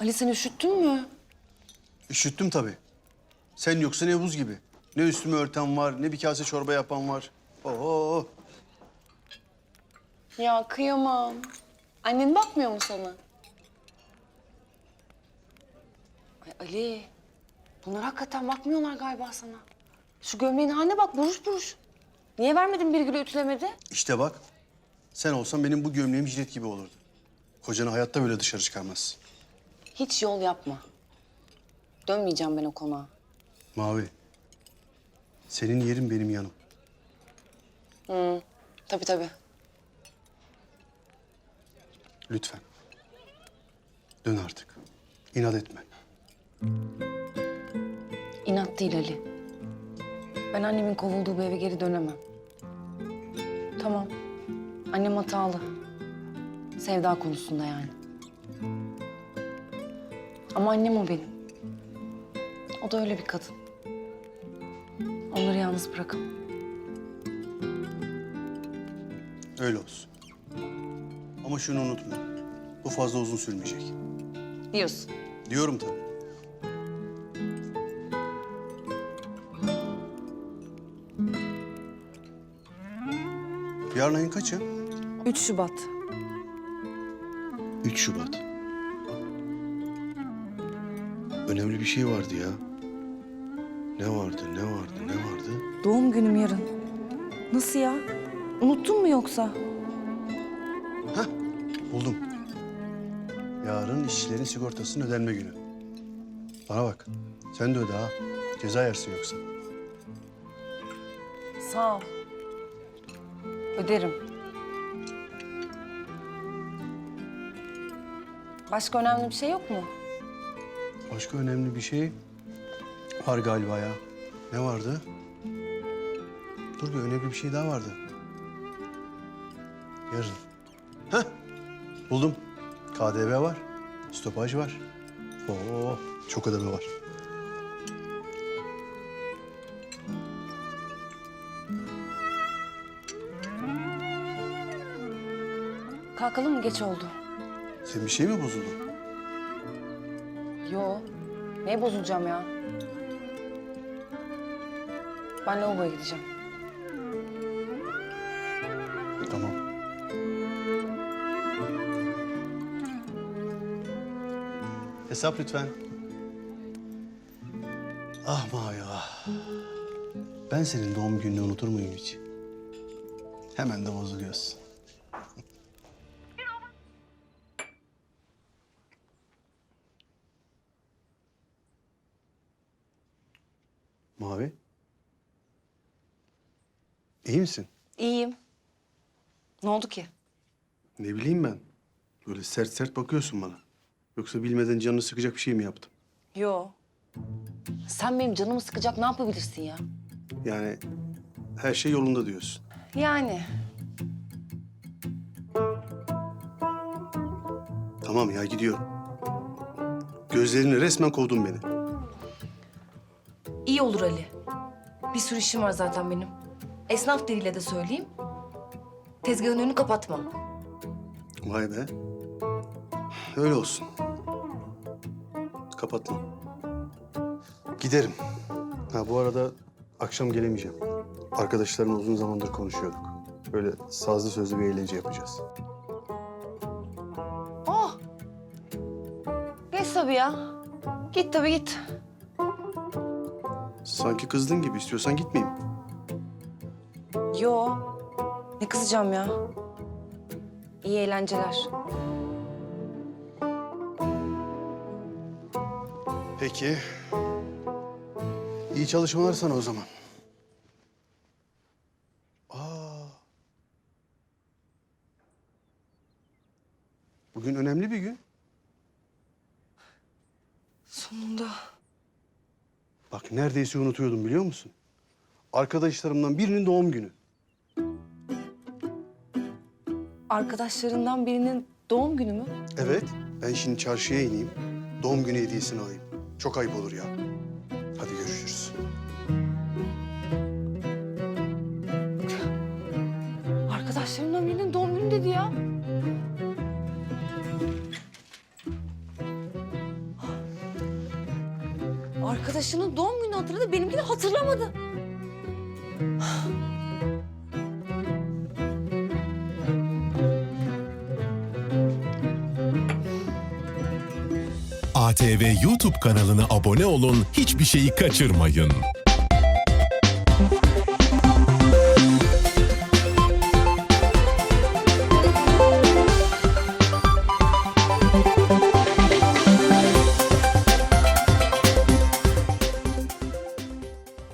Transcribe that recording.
Ali sen üşüttün mü? Üşüttüm tabii. Sen yoksa ne buz gibi. Ne üstümü örten var, ne bir kase çorba yapan var. Oo. Ya kıyamam. Annen bakmıyor mu sana? Ay Ali. Bunlar hakikaten bakmıyorlar galiba sana. Şu gömleğin haline bak buruş buruş. Niye vermedin bir gülü ütülemedi? İşte bak. Sen olsan benim bu gömleğim jilet gibi olurdu. Kocanı hayatta böyle dışarı çıkarmaz. Hiç yol yapma. Dönmeyeceğim ben o konağa. Mavi. Senin yerin benim yanım. Tabii tabii. Lütfen. Dön artık. İnat etme. İnat değil Ali. Ben annemin kovulduğu bu eve geri dönemem. Tamam. Annem hatalı. Sevda konusunda yani. Ama annem o benim. O da öyle bir kadın. Onları yalnız bırakamam. Öyle olsun. Ama şunu unutma. Bu fazla uzun sürmeyecek. Diyorsun. Diyorum tabii. Yarın ayın kaçı? 3 Şubat. 3 Şubat. Önemli bir şey vardı ya. Ne vardı, ne vardı, ne vardı? Doğum günüm yarın. Nasıl ya? Unuttun mu yoksa? Hah, buldum. Yarın işçilerin sigortasının ödenme günü. Bana bak, sen de öde ha. Ceza yersin yoksa. Sağ ol. Öderim. Başka önemli bir şey yok mu? Başka önemli bir şey var galiba ya. Ne vardı? Dur bir önemli bir şey daha vardı. Yarın. Heh, buldum. KDV var, stopaj var. Oo, çok ödeme var. Kalkalım mı? Geç oldu. Senin bir şey mi bozuldu? Yo. Neye bozulacağım ya? Ben lavaboya gideceğim. Tamam. Hesap lütfen. Ah Mavi ah. Ben senin doğum gününü unutur muyum hiç? Hemen de bozuluyorsun. Mavi. İyi misin? İyiyim. Ne oldu ki? Ne bileyim ben. Böyle sert sert bakıyorsun bana. Yoksa bilmeden canını sıkacak bir şey mi yaptım? Yo. Sen benim canımı sıkacak ne yapabilirsin ya? Yani her şey yolunda diyorsun. Yani. Tamam ya gidiyorum. Gözlerini resmen kovdun beni. İyi olur Ali. Bir sürü işim var zaten benim. Esnaf diliyle de söyleyeyim. Tezgahın önünü kapatma. Vay be. Öyle olsun. Kapatma. Giderim. Ha bu arada akşam gelemeyeceğim. Arkadaşlarımla uzun zamandır konuşuyorduk. Böyle sazlı sözlü bir eğlence yapacağız. Oh! Geç tabii ya. Git tabii git. Sanki kızdın gibi istiyorsan gitmeyeyim. Yo. Ne kızacağım ya? İyi eğlenceler. Peki. İyi çalışmalar sana o zaman. Aa. Bugün önemli bir gün. Sonunda. Bak neredeyse unutuyordum biliyor musun? Arkadaşlarımdan birinin doğum günü. Arkadaşlarından birinin doğum günü mü? Evet. Ben şimdi çarşıya ineyim. Doğum günü hediyesini alayım. Çok ayıp olur ya. Hadi görüşürüz. Arkadaşlarımdan birinin doğum günü dedi ya. Arkadaşının doğum günü hatırladı, benimkini hatırlamadı. ATV YouTube kanalına abone olun, hiçbir şeyi kaçırmayın.